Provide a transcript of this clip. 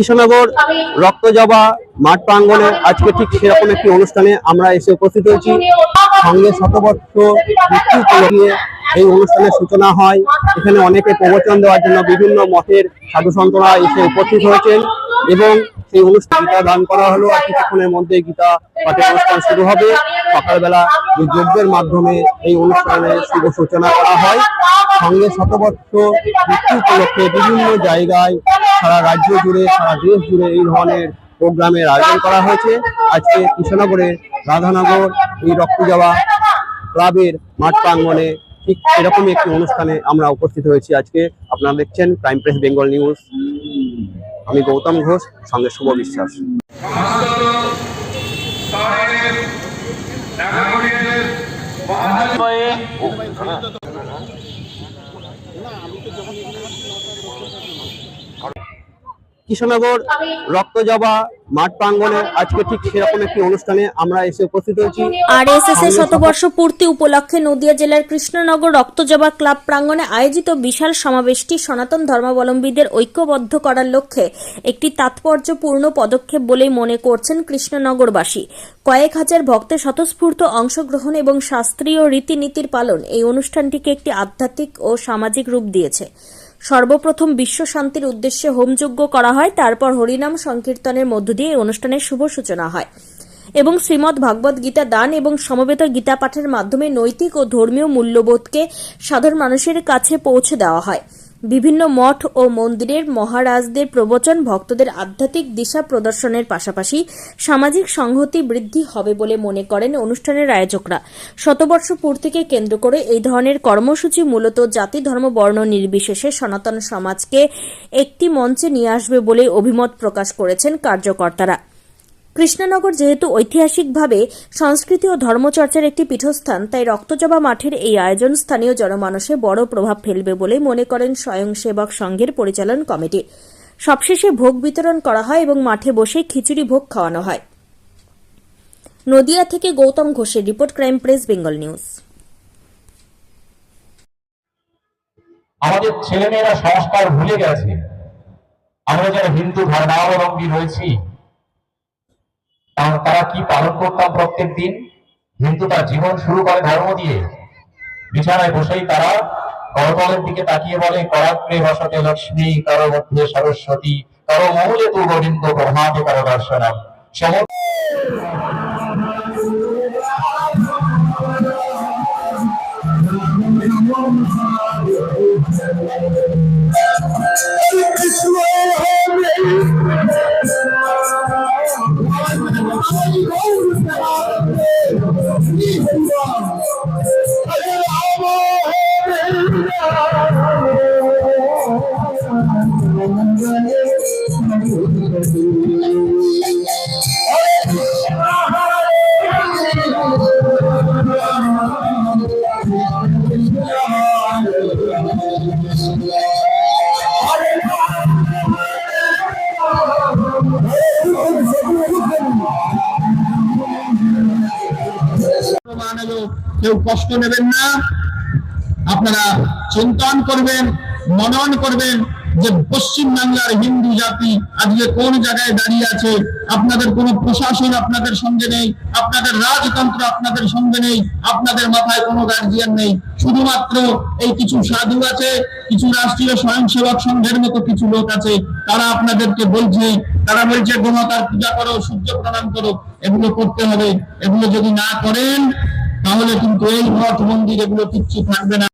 কৃষ্ণনগর, রক্তজবা, মাঠ প্রাঙ্গণে আজকে ঠিক সেরকম একটি অনুষ্ঠানে আমরা এসে উপস্থিত হয়েছি। সঙ্গে শতবর্ষ উপলক্ষে এই অনুষ্ঠানের সূচনা হয়। এখানে অনেকে প্রবচন দেওয়ার জন্য বিভিন্ন মঠের সাধু সন্তরা এসে উপস্থিত হয়েছেন এবং সেই অনুষ্ঠান গীতা দান করা হলো। আর কিছুক্ষণের মধ্যে গীতা পাঠের অনুষ্ঠান শুরু হবে। সকালবেলা এই যজ্ঞের মাধ্যমে এই অনুষ্ঠানের শুভ সূচনা করা হয়। সঙ্গে শতবর্ষ মৃত্যু উপলক্ষে বিভিন্ন জায়গায় সারা রাজ্য জুড়ে সারা দেশ জুড়ে এই ধরনের প্রোগ্রামের আয়োজন করা হয়েছে আজকে কৃষ্ণনগরে রাধানগর এই রক্তজবা ক্লাবের মাঠ প্রাঙ্গণে ঠিক এরকমই একটি অনুষ্ঠানে আমরা উপস্থিত হয়েছি আজকে আপনারা দেখছেন প্রাইম প্রেস বেঙ্গল নিউজ আমি গৌতম ঘোষ সঙ্গে শুভ বিশ্বাস কৃষ্ণনগর রক্তজবা মাঠ প্রাঙ্গণে আজকে ঠিক সেরকম একটি অনুষ্ঠানে আমরা এসে উপস্থিত হয়েছি। আর এস এস এর শতবর্ষ পূর্তি উপলক্ষে নদিয়া জেলার কৃষ্ণনগর রক্তজবা ক্লাব প্রাঙ্গনে আয়োজিত বিশাল সমাবেশটি সনাতন ধর্মাবলম্বীদের ঐক্যবদ্ধ করার লক্ষ্যে একটি তাৎপর্যপূর্ণ পদক্ষেপ বলেই মনে করছেন কৃষ্ণনগরবাসী। কয়েক হাজার ভক্তের স্বতঃস্ফূর্ত অংশগ্রহণ এবং শাস্ত্রীয় রীতিনীতির পালন এই অনুষ্ঠানটিকে একটি আধ্যাত্মিক ও সামাজিক রূপ দিয়েছে। সর্বপ্রথম বিশ্ব শান্তির উদ্দেশ্যে হোমযজ্ঞ করা হয়, তারপর হরিনাম সংকীর্তনের মধ্য দিয়ে এই অনুষ্ঠানের শুভ সূচনা হয়। এবং শ্রীমদ্ ভাগবত গীতা দান এবং সমবেত গীতা পাঠের মাধ্যমে নৈতিক ও ধর্মীয় মূল্যবোধকে সাধারণ মানুষের কাছে পৌঁছে দেওয়া হয়। বিভিন্ন মঠ ও মন্দিরের মহারাজদের প্রবচন ভক্তদের আধ্যাত্মিক দিশা প্রদর্শনের পাশাপাশি সামাজিক সংহতি বৃদ্ধি হবে বলে মনে করেন অনুষ্ঠানের আয়োজকরা। শতবর্ষ পূর্তিকে কেন্দ্র করে এই ধরনের কর্মসূচি মূলত জাতি, ধর্ম, বর্ণ নির্বিশেষে সনাতন সমাজকে একটি মঞ্চে নিয়ে আসবে বলে অভিমত প্রকাশ করেছেন কার্যকর্তারা। কৃষ্ণনগর যেহেতু ঐতিহাসিকভাবে সংস্কৃতি ও ধর্মচর্চার একটি পীঠস্থান, তাই রক্তজবা মাঠের এই আয়োজন স্থানীয় জনমানসে বড় প্রভাব ফেলবে বলে মনে করেন স্বয়ংসেবক সংঘের পরিচালন কমিটি। সবশেষে ভোগ বিতরণ করা হয় এবং মাঠে বসে খিচুড়ি ভোগ খাওয়ানো হয়। নদিয়া থেকে গৌতম ঘোষের report, crime press, Bengal news. আমাদের ছেলেমেয়েরা সংস্কার ভুলে গেছে। আমরা যারা হিন্দু ধর্মাবলম্বী রয়েছি তা- তারা কি পালন করতাম প্রত্যেক দিন? হিন্দু তার জীবন শুরু করে ধর্ম দিয়ে। বিছানায় বসেই তারা করতলের দিকে তাকিয়ে বলে করাগ্রে বসতে লক্ষ্মী কারও মধ্যে সরস্বতী কারও মৌলে তু গোবিন্দ ব্রহ্মাদে কারও দর্শনম সমস্ত মানব কেউ কষ্ট নেবেন না। আপনারা চিন্তন করবেন মনন করবেন। যে পশ্চিম বাংলার হিন্দু জাতি আজকে কোন জায়গায় দাঁড়িয়ে আছে? আপনাদের কোনো প্রশাসন আপনাদের সঙ্গে নেই, আপনাদের রাজতন্ত্র আপনাদের সঙ্গে নেই, আপনাদের মাথায় কোনো গার্জিয়ান নেই। শুধুমাত্র এই কিছু সাধু আছে, কিছু রাষ্ট্রীয় স্বয়ংসেবক সংঘের মতো কিছু লোক আছে। তারা আপনাদেরকে বলছে, তারা বলছে, গোমাতার পূজা করো, সূর্য প্রণাম করো, এগুলো করতে হবে। এগুলো যদি না করেন, তাহলে কিন্তু এই মঠ মন্দির এগুলো কিচ্ছু থাকবে না।